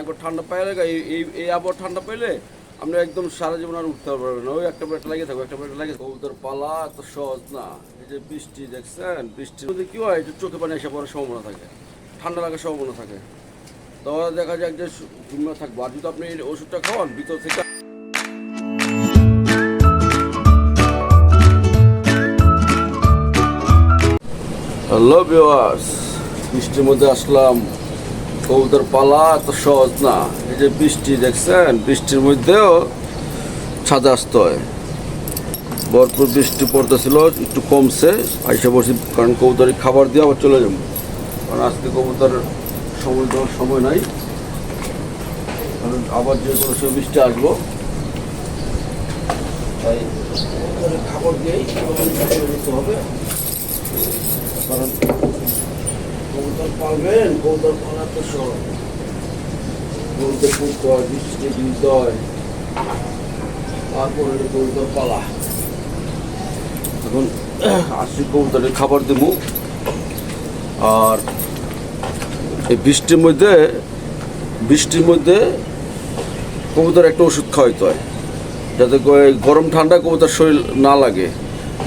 একবার ঠান্ডা পাইলে এই এই এই আবহাওয়া ঠান্ডা পাইলে আপনি একদম সারা জীবন আর উঠতে পারবেন না। ওই একটা পেট লাগিয়ে থাকবে একটা পেট লাগিয়ে কবুতর পালা এত সহজ না। এই যে বৃষ্টি দেখছেন, বৃষ্টির মধ্যে কী হয় চোখে পানি এসে পড়ার সম্ভাবনা থাকে, ঠান্ডা লাগার সম্ভাবনা থাকে। তখন দেখা যায় যে ঘুমে থাকব। আর যদি আপনি ওষুধটা খাওয়ান, ভিতর থেকে হ্যালো ভিওয়ার্স বৃষ্টির মধ্যে আসলাম। কবুতর পালা এত সহজ না। এই যে বৃষ্টি দেখছেন, বৃষ্টির মধ্যেও ছাদে আসতে হয়। ভরপুর বৃষ্টি পড়তেছিল, একটু কমছে। আইসে বসে, কারণ কবুতরের খাবার দিয়ে আবার চলে যাব। কারণ আজকে কবুতরের সময় দেওয়ার সময় নাই। কারণ আবার যে কোনো সময় বৃষ্টি আসব। তাই খাবার দিয়েই হবে। কারণ কবুতর পালবেন? কবুতর পালা তো হয় তারপরে কবুতর পালা। এখন কবুতরের খাবার দেবো আর এই বৃষ্টির মধ্যে বৃষ্টির মধ্যে কবুতর একটা ওষুধ খাওয়াইতে হয়। যাতে করে গরম ঠান্ডা কবুতর শরীর না লাগে।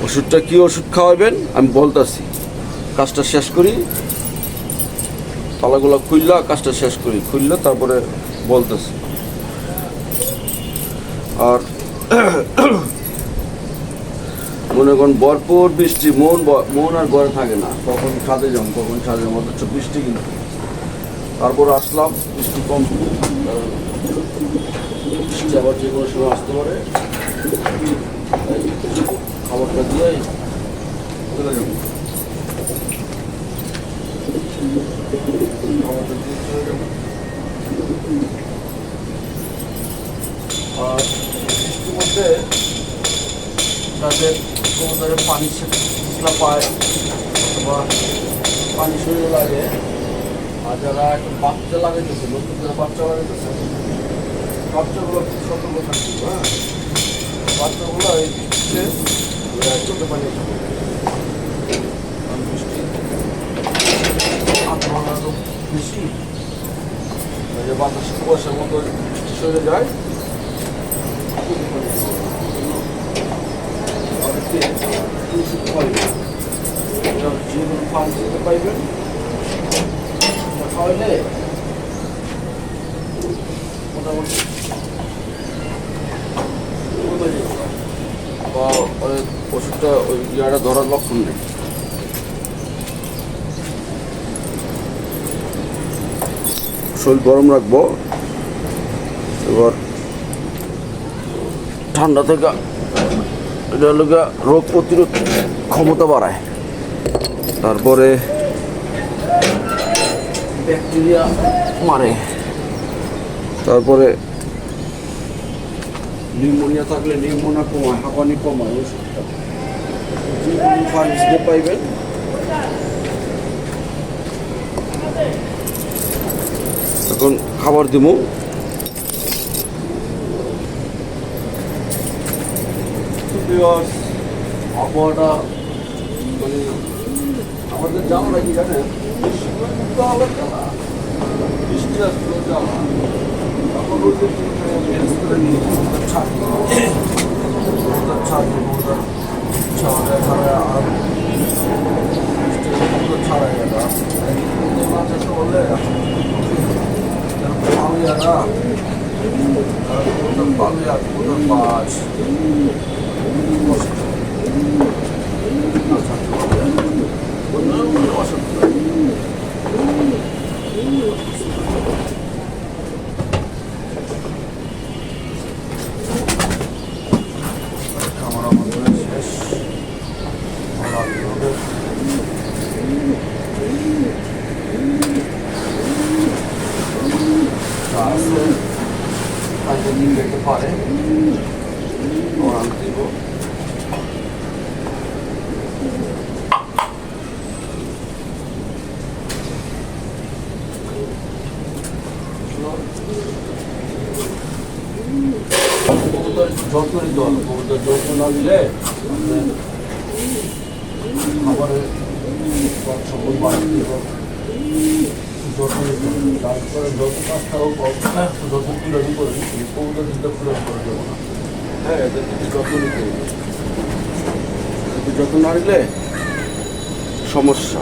ওষুধটা কি ওষুধ খাওয়াবেন? আমি বলতেছি। কাজটা শেষ করি। তালাগুলো খুললা, কাজটা শেষ করি। খুললে, তারপরে বলতেছি। আর মনে করেন, ভরপুর বৃষ্টি, মন মন আর ঘরে থাকে না। কখন ছাদে যাম কখন ছাদে যাম অথচ বৃষ্টি কিন্তু। তারপর আসলাম, বৃষ্টি কম। বৃষ্টি আবার যে কোনো সময় আসতে পারে। খাবারটা দিয়ে চলে যাব খাবারটা দিয়ে চলে যাব আর বৃষ্টির তাদের পানি ছিটলা পায় অথবা পানি শরীরে লাগে আর যারা একটা বাচ্চা লাগাইতেছে নতুন যারা বাচ্চা লাগাইতেছে বাচ্চাগুলো খুব সতর্ক থাকবে হ্যাঁ বাচ্চাগুলো এই বৃষ্টিতে চোখে পানি এসে পড়বে। কারণ বৃষ্টি হাত ভাঙা তো বেশি যে বাতাস কুয়াশার মতো সরে যায় যে কোনো ফার্মেসিতে পাইবেন এটা খাওয়াইলে মোটামুটি। বা ওষুধটা ওই ইয়াটা ধরার লক্ষণ নেই শরীর গরম রাখব। এবার ঠান্ডা থেকে এটা গিয়া রোগ প্রতিরোধ ক্ষমতা বাড়ায়। তারপরে ব্যাকটেরিয়া মারে। তারপরে নিউমোনিয়া থাকলে নিউমোনিয়া কমায়, হাঁপানি কমায় ওষুধটা পাইবেন। এখন খাবার দিব আবহাওয়াটা মানে আমাদের জানা কি জানেন? বৃষ্টি আসলে জ্বালা তখন ওই করে নিয়ে ছাদে। ছাড়া আর বৃষ্টি ছাড়া গেল। মাছ একটা বললে পালিয়ারা পালিয়া কোথাও মাছ আমার আমাদের শেষ আছে কাজে নিয়ে যেতে পারে ওরা দিব কবুতর যত্ন নিতে হবে কবুতর যত্ন না নিলে আপনার খাবারের সকল বাড়ি যত্ন নিতে হবে। তারপরে যত করি দেবো না হ্যাঁ এদের কিছু যত্ন নিতে যত্ন না নিলে সমস্যা।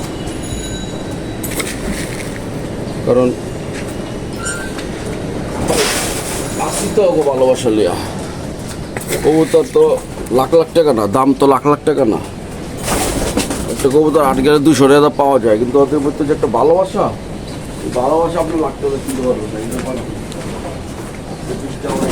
কারণ আসি তো ওকে ভালোবাসা লিয়া। কবুতর তো লাখ লাখ টাকা না, দাম তো লাখ লাখ টাকা না। একটা কবুতর আট গেলে দুশো টাকা পাওয়া যায়, কিন্তু ওদের মধ্যে যে একটা ভালোবাসা ভালোবাসা আপনি লাখ টাকা কিনতে পারবেন না? এটা হবে।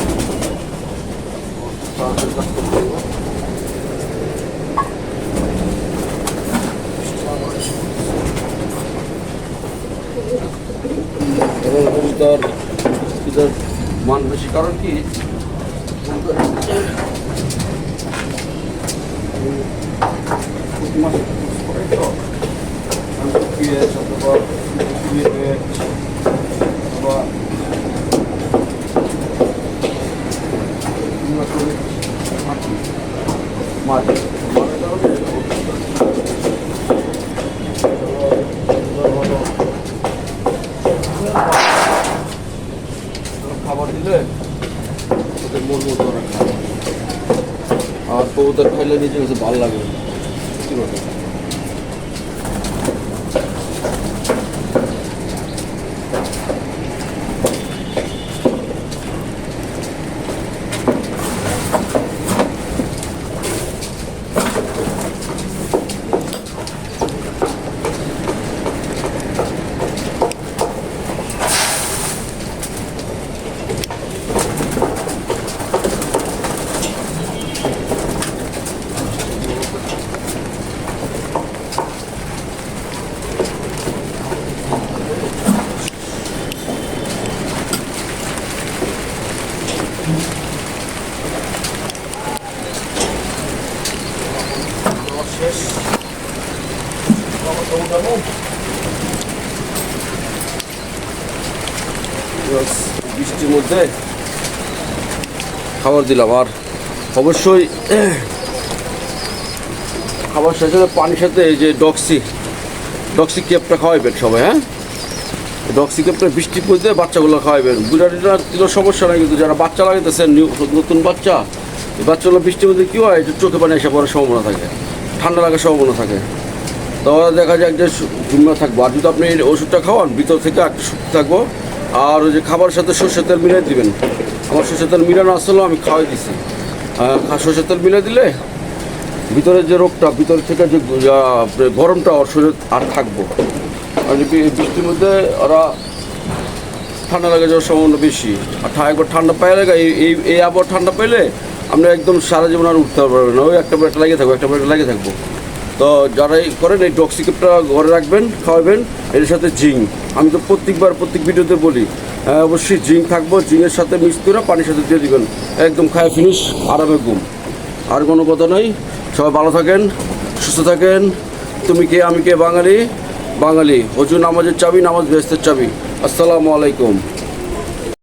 এবং কবুতর কবুতর মান বেশি, কারণ কি? মাসে তো পিএস অথবা পিএস অথবা মাটি মাটি মানে কারণে খাবার দিলে ওদের মন মতো ওরা খায় আর কবুতর খাইলে নিজের কাছে ভালো লাগে কি বলব বৃষ্টির মধ্যে খাবার দিলাম। আর অবশ্যই খাবার সাথে সাথে পানির সাথে এই যে ডক্সি ডক্সি কেপটা খাওয়াইবেন সবাই হ্যাঁ? ডক্সি কেপটা বৃষ্টির মধ্যে বাচ্চাগুলো খাওয়াইবেন। বুড়াটিরা দিলেও সমস্যা নাই, কিন্তু যারা বাচ্চা লাগাইতেছেন নতুন বাচ্চা, এই বাচ্চাগুলো বৃষ্টির মধ্যে কী হয়? একটু চোখে পানি এসে পড়ার সম্ভাবনা থাকে, ঠান্ডা লাগার সম্ভাবনা থাকে। তাহলে দেখা যায় যে ঝুমনা থাকব। আর যদি আপনি ওষুধটা খাওয়ান, ভিতর থেকে একটু সুস্থ থাকব। আর ওই যে খাবারের সাথে সর্ষের তেল মিলাই দিবেন। আমার সর্ষের তেল মিলানো আসলেও আমি খাওয়াই দিছি। সর্ষের তেল মিলাই দিলে ভিতরে যে রোগটা, ভিতর থেকে যে গরমটা ওর শরীরে আর থাকব। আর বৃষ্টির মধ্যে ওরা ঠান্ডা লাগে যাওয়ার সম্ভাবনা বেশি। আর একবার ঠান্ডা পাইলে এই এই এই আবহাওয়া ঠান্ডা পাইলে আমরা একদম সারা জীবন আর উঠতে পারবেন না। ওই একটা বেটা লাগিয়ে থাকব, একটা বেটা লাগিয়ে থাকব। তো যারাই করেন এই ডক্সিকেপটা ঘরে রাখবেন খাওয়াবেন এর সাথে জিঙ্ক। আমি তো প্রত্যেকবার প্রত্যেক ভিডিওতে বলি হ্যাঁ, অবশ্যই জিঙ্ক থাকব জিঙ্কের সাথে মিক্স করে পানির সাথে দিয়ে দিবেন। একদম খায় ফিনিশ আরামে ঘুম। আর কোনো কথা নেই সবাই ভালো থাকেন সুস্থ থাকেন। তুমি কে আমি কে বাঙালি? বাঙালি হজু নামাজের চাবি নামাজ বেহেস্তের চাবি। আসসালামু আলাইকুম।